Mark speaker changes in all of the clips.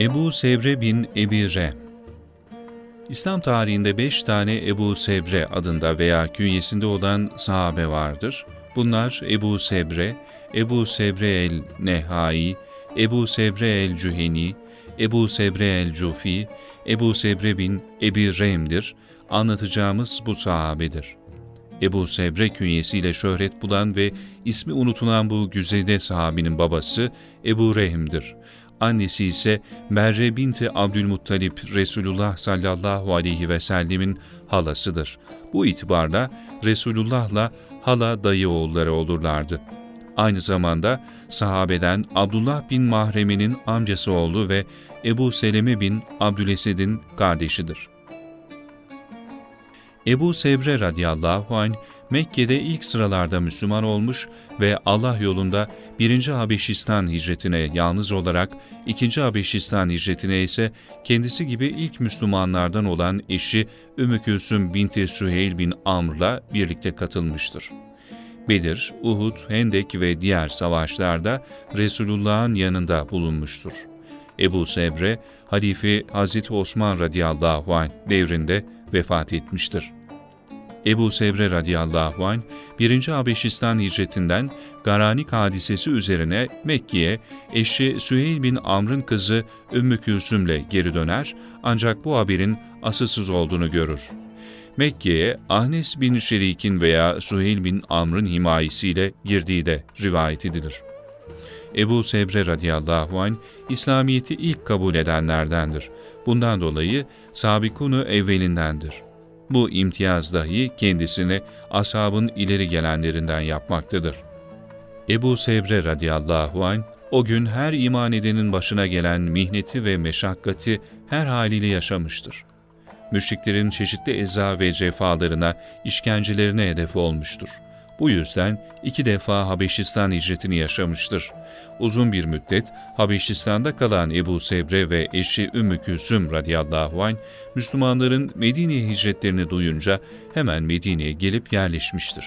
Speaker 1: Ebu Sevre bin Ebi Rem İslam tarihinde beş tane Ebu Sebre adında veya künyesinde olan sahabe vardır. Bunlar Ebu Sebre, Ebu Sebre el-Nehai, Ebu Sebre el-Cüheni, Ebu Sebre el-Cufi, Ebu Sebre bin Ebi Rem'dir. Anlatacağımız bu sahabedir. Ebu Sebre künyesiyle şöhret bulan ve ismi unutulan bu güzide sahabinin babası Ebu Rehim'dir. Annesi ise Merre binti Abdülmuttalip Resulullah sallallahu aleyhi ve sellemin halasıdır. Bu itibarla Resulullah'la hala dayı oğulları olurlardı. Aynı zamanda sahabeden Abdullah bin Mahreme'nin amcası oldu ve Ebu Seleme bin Abdülesed'in kardeşidir. Ebu Sebre radıyallahu anh Mekke'de ilk sıralarda Müslüman olmuş ve Allah yolunda 1. Habeşistan hicretine yalnız olarak 2. Habeşistan hicretine ise kendisi gibi ilk Müslümanlardan olan eşi Ümmü Külsüm binti Süheyl bin Amr'la birlikte katılmıştır. Bedir, Uhud, Hendek ve diğer savaşlarda Resulullah'ın yanında bulunmuştur. Ebu Sebre, Halife Hazreti Osman radıyallahu anh devrinde vefat etmiştir. Ebu Sevre radıyallahu anh, 1. Habeşistan hicretinden Garanik hadisesi üzerine Mekke'ye eşi Süheyl bin Amr'ın kızı Ümmü Külsüm'le geri döner ancak bu haberin asılsız olduğunu görür. Mekke'ye Ahnes bin Şerik'in veya Süheyl bin Amr'ın himayesiyle girdiği de rivayet edilir. Ebu Sebre radıyallahu anh, İslamiyet'i ilk kabul edenlerdendir. Bundan dolayı sabikunu evvelindendir. Bu imtiyaz dahi kendisini ashabın ileri gelenlerinden yapmaktadır. Ebu Sebre radıyallahu anh, o gün her iman edenin başına gelen mihneti ve meşakkati her haliyle yaşamıştır. Müşriklerin çeşitli eza ve cefalarına, işkencelerine hedef olmuştur. Bu yüzden iki defa Habeşistan hicretini yaşamıştır. Uzun bir müddet Habeşistan'da kalan Ebu Sebre ve eşi Ümmü Külsüm radıyallahu anh, Müslümanların Medine'ye hicretlerini duyunca hemen Medine'ye gelip yerleşmiştir.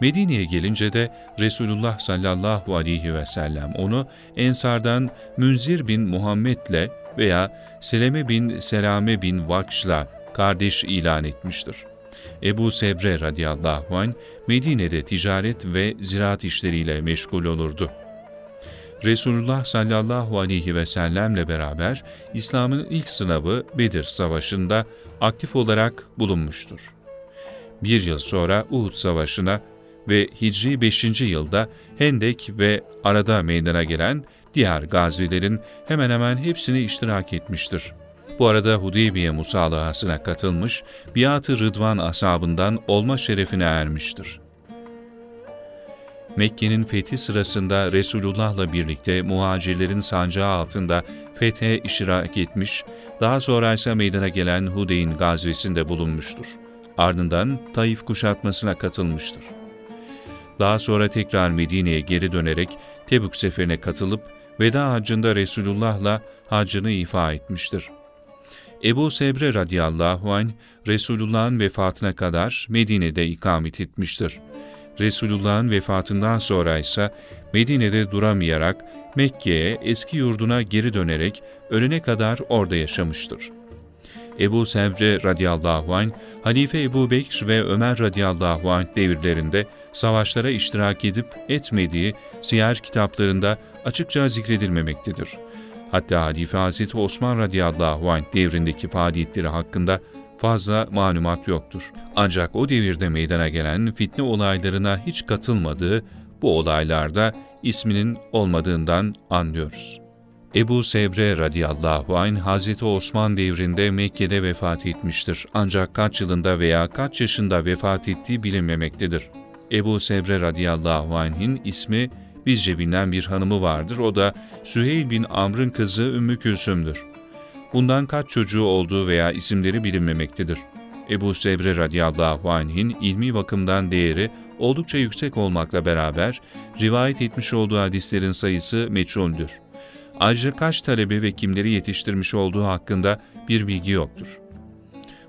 Speaker 1: Medine'ye gelince de Resulullah sallallahu aleyhi ve sellem onu Ensardan Münzir bin Muhammed'le veya Seleme bin Selame bin Vakş'la kardeş ilan etmiştir. Ebu Sebre radıyallahu anh Medine'de ticaret ve ziraat işleriyle meşgul olurdu. Resulullah sallallahu aleyhi ve sellemle beraber İslam'ın ilk sınavı Bedir Savaşı'nda aktif olarak bulunmuştur. Bir yıl sonra Uhud Savaşı'na ve Hicri 5. yılda Hendek ve arada meydana gelen diğer gazilerin hemen hemen hepsine iştirak etmiştir. Bu arada Hudeybiye musalahasına katılmış, Biat-ı Rıdvan asabından olma şerefine ermiştir. Mekke'nin fethi sırasında Resulullah'la birlikte muhacirlerin sancağı altında fethe iştirak etmiş, daha sonra ise meydana gelen Hudeyn gazvesinde bulunmuştur. Ardından Taif kuşatmasına katılmıştır. Daha sonra tekrar Medine'ye geri dönerek Tebük seferine katılıp veda hacında Resulullah'la hacını ifa etmiştir. Ebu Sebre radıyallahu anh Resulullah'ın vefatına kadar Medine'de ikamet etmiştir. Resulullah'ın vefatından sonra ise Medine'de duramayarak Mekke'ye eski yurduna geri dönerek ölene kadar orada yaşamıştır. Ebu Sevre radıyallahu anh, Halife Ebu Bekir ve Ömer radıyallahu anh devirlerinde savaşlara iştirak edip etmediği siyer kitaplarında açıkça zikredilmemektedir. Hatta Halife Hazreti Osman radıyallahu anh devrindeki faaliyetleri hakkında fazla malumat yoktur. Ancak o devirde meydana gelen fitne olaylarına hiç katılmadığı bu olaylarda isminin olmadığından anlıyoruz. Ebu Sebre radıyallahu anh Hazreti Osman devrinde Mekke'de vefat etmiştir. Ancak kaç yılında veya kaç yaşında vefat ettiği bilinmemektedir. Ebu Sebre radıyallahu anh'in ismi bizce bilinen bir hanımı vardır. O da Süheyl bin Amr'ın kızı Ümmü Külsüm'dür. Bundan kaç çocuğu olduğu veya isimleri bilinmemektedir. Ebu Sebre radıyallahu anh'in ilmi bakımdan değeri oldukça yüksek olmakla beraber rivayet etmiş olduğu hadislerin sayısı meçhuldür. Ayrıca kaç talebe ve kimleri yetiştirmiş olduğu hakkında bir bilgi yoktur.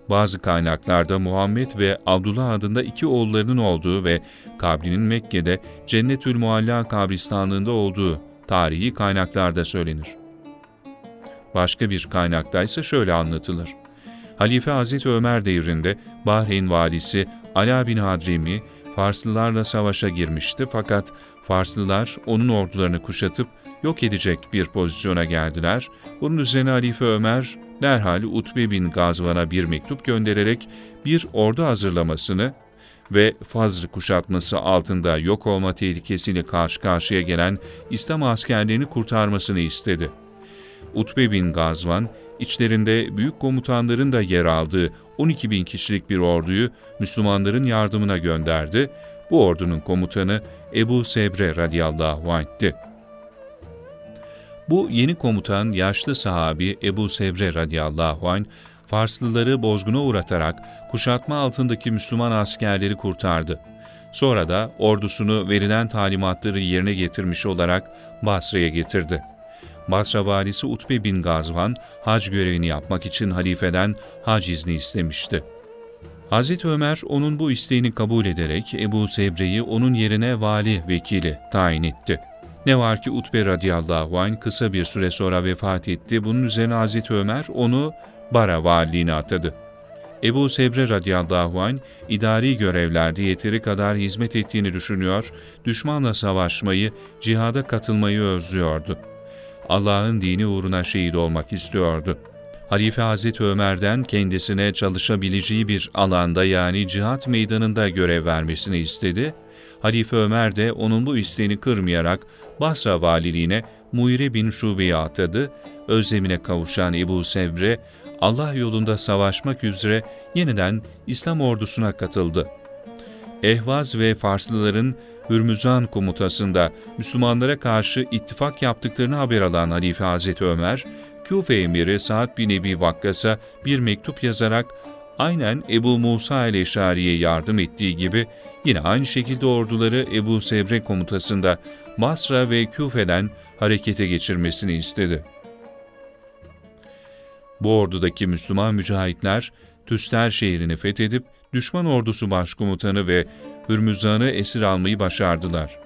Speaker 1: Bazı kaynaklarda Muhammed ve Abdullah adında iki oğullarının olduğu ve kabrinin Mekke'de Cennetül Mualla kabristanlığında olduğu tarihi kaynaklarda söylenir. Başka bir kaynakta ise şöyle anlatılır. Halife Hazreti Ömer devrinde Bahreyn valisi Ala bin Hadrimi Farslılarla savaşa girmişti fakat Farslılar onun ordularını kuşatıp yok edecek bir pozisyona geldiler. Bunun üzerine Halife Ömer derhal Utbe bin Gazvan'a bir mektup göndererek bir ordu hazırlamasını ve Fazr kuşatması altında yok olma tehlikesiyle karşı karşıya gelen İslam askerlerini kurtarmasını istedi. Utbe bin Gazvan, içlerinde büyük komutanların da yer aldığı 12 bin kişilik bir orduyu Müslümanların yardımına gönderdi. Bu ordunun komutanı Ebu Sebre radıyallahu anh'ti. Bu yeni komutan yaşlı sahabi Ebu Sebre radıyallahu anh, Farslıları bozguna uğratarak kuşatma altındaki Müslüman askerleri kurtardı. Sonra da ordusunu verilen talimatları yerine getirmiş olarak Basra'ya getirdi. Basra valisi Utbe bin Gazvan, hac görevini yapmak için halifeden hac izni istemişti. Hazreti Ömer onun bu isteğini kabul ederek Ebu Sebre'yi onun yerine vali vekili tayin etti. Ne var ki Utbe radıyallahu anh kısa bir süre sonra vefat etti. Bunun üzerine Hazreti Ömer onu Bara valiliğine atadı. Ebu Sebre radıyallahu anh idari görevlerde yeteri kadar hizmet ettiğini düşünüyor, düşmanla savaşmayı, cihada katılmayı özlüyordu. Allah'ın dini uğruna şehit olmak istiyordu. Halife Hazreti Ömer'den kendisine çalışabileceği bir alanda yani cihat meydanında görev vermesini istedi. Halife Ömer de onun bu isteğini kırmayarak Basra valiliğine Muire bin Şube'yi atadı. Özlemine kavuşan Ebu Sebre, Allah yolunda savaşmak üzere yeniden İslam ordusuna katıldı. Ehvaz ve Farslıların Hürmüzan komutasında Müslümanlara karşı ittifak yaptıklarını haber alan Halife Hazreti Ömer, Küfe emiri Sa'd bin Ebi Vakkas'a bir mektup yazarak aynen Ebu Musa ile Eşari'ye yardım ettiği gibi yine aynı şekilde orduları Ebu Sebre komutasında Basra ve Küfe'den harekete geçirmesini istedi. Bu ordudaki Müslüman mücahitler Tüster şehrini fethedip düşman ordusu başkomutanı ve Hürmüzan'ı esir almayı başardılar.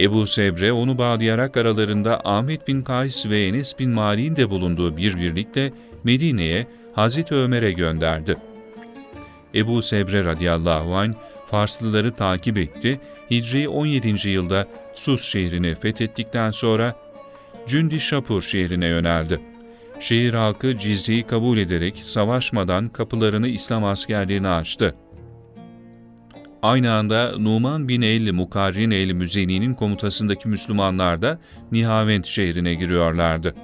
Speaker 1: Ebu Sebre onu bağlayarak aralarında Ahmet bin Kays ve Enes bin Malik'in de bulunduğu bir birlikle Medine'ye Hazreti Ömer'e gönderdi. Ebu Sebre radıyallahu anh Farslıları takip etti. Hicri 17. yılda Sus şehrini fethettikten sonra Cündi Şapur şehrine yöneldi. Şehir halkı cizyeyi kabul ederek savaşmadan kapılarını İslam askerliğine açtı. Aynı anda Numan bin el Mukarrin el Müzeni'nin komutasındaki Müslümanlar da Nihavent şehrine giriyorlardı.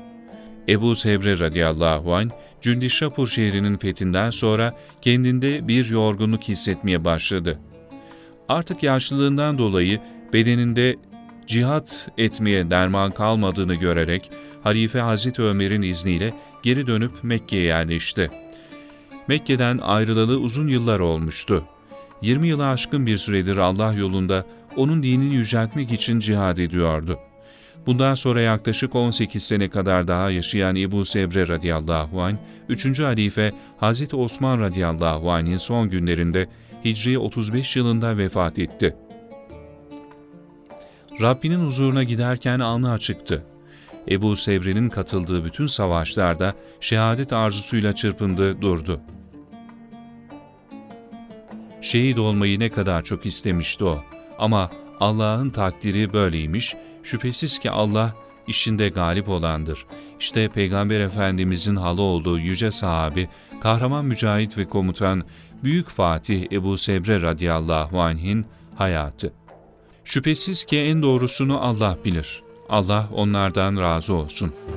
Speaker 1: Ebu Sebre radıyallahu anh, Cündişapur şehrinin fethinden sonra kendinde bir yorgunluk hissetmeye başladı. Artık yaşlılığından dolayı bedeninde cihat etmeye derman kalmadığını görerek Halife Hazreti Ömer'in izniyle geri dönüp Mekke'ye yerleşti. Mekke'den ayrılalı uzun yıllar olmuştu. 20 yılı aşkın bir süredir Allah yolunda onun dinini yüceltmek için cihad ediyordu. Bundan sonra yaklaşık 18 sene kadar daha yaşayan Ebu Sebre radıyallahu anh, 3. halife Hazreti Osman radıyallahu anh'in son günlerinde Hicri 35 yılında vefat etti. Rabbinin huzuruna giderken alnı açıktı. Ebu Sebre'nin katıldığı bütün savaşlarda şehadet arzusuyla çırpındı, durdu. Şehit olmayı ne kadar çok istemişti o. Ama Allah'ın takdiri böyleymiş. Şüphesiz ki Allah işinde galip olandır. İşte Peygamber Efendimizin halı olduğu yüce sahabi, kahraman mücahit ve komutan, Büyük Fatih Ebu Sebre radıyallahu anh'in hayatı. Şüphesiz ki en doğrusunu Allah bilir. Allah onlardan razı olsun.''